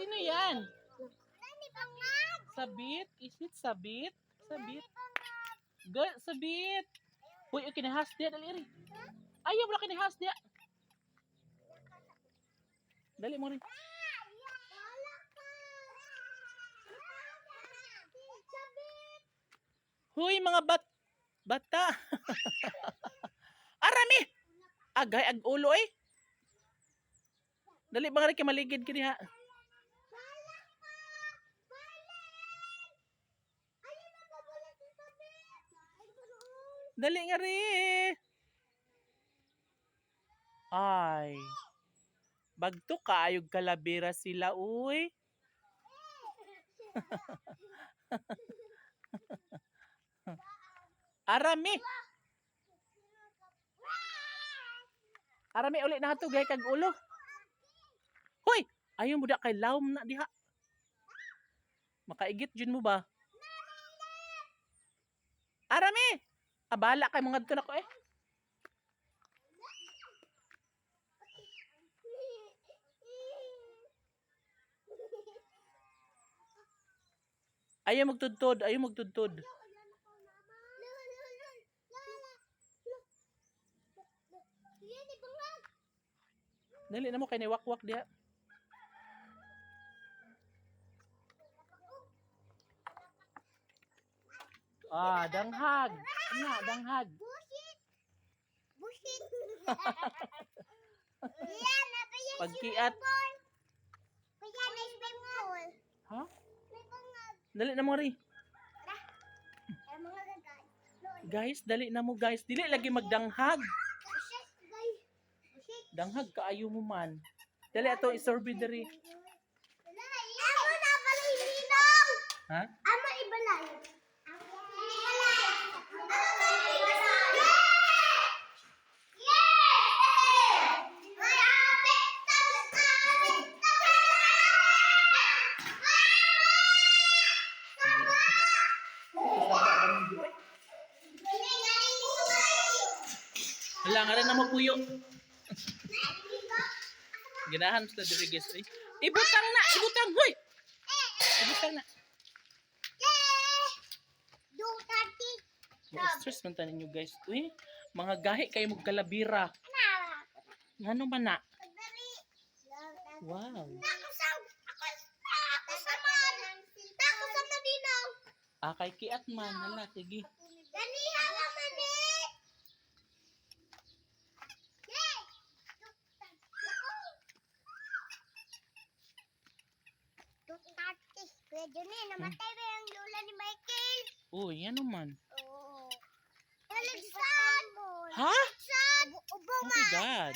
Sino yan? Sabit? Is it sabit? Sabit? Good, sabit. Uy, okay, kinahas dia. Dali, rin. Ayaw mo na kinahas dia. Dali mo rin. Sabit. Huy, mga bat bata. Arami! Agay, ag ulo eh. Dali ba nga rin kay maligid kini ha? Wala ka. Violet. Ayaw na kabulat si Sabit. Ay, ganoon. Dali nga rin. Ay. Bagto kaayog kalabira sila, uy. Arami. Arami ulit na to gay kag ulo. Hoy, ayaw mo da kay lawom na diha. Makaigit jud mo ba? Arami. Abala kay mga dito na ko eh. Ayaw magtudtod, ayaw magtudtod. Ni. Dali na mo kay niwakwak diha. Ah, danghag. Ana, danghag. Bullshit. Bullshit. Yan na pa yan. Pagkiat. Kaya bangag. Ha? May bangag. Dali na mo ri. Ay mga gagay. Guys, dali na mo guys. Dili lagi magdanghag. Danghag kaayo mo man. Dali ato isorbi diri. Amo na pala hilinaw. Ha? Amo ibalay. Hala nga rin na mo puyo. Ganahan sa diri. Ay. Ibutang na, ibutang hoy. Ibutang na. Ma-stress man tanin nyo guys. Uy, mga gahi kayo magkalabira. Ngano man na? Wow. Ah, kay kiat man. Hala, sige. Kuya Johnny, namatay ba yung lola ni Michael? Uy, ano man? Oo. Alexan! Ha? Ubo Oh my God.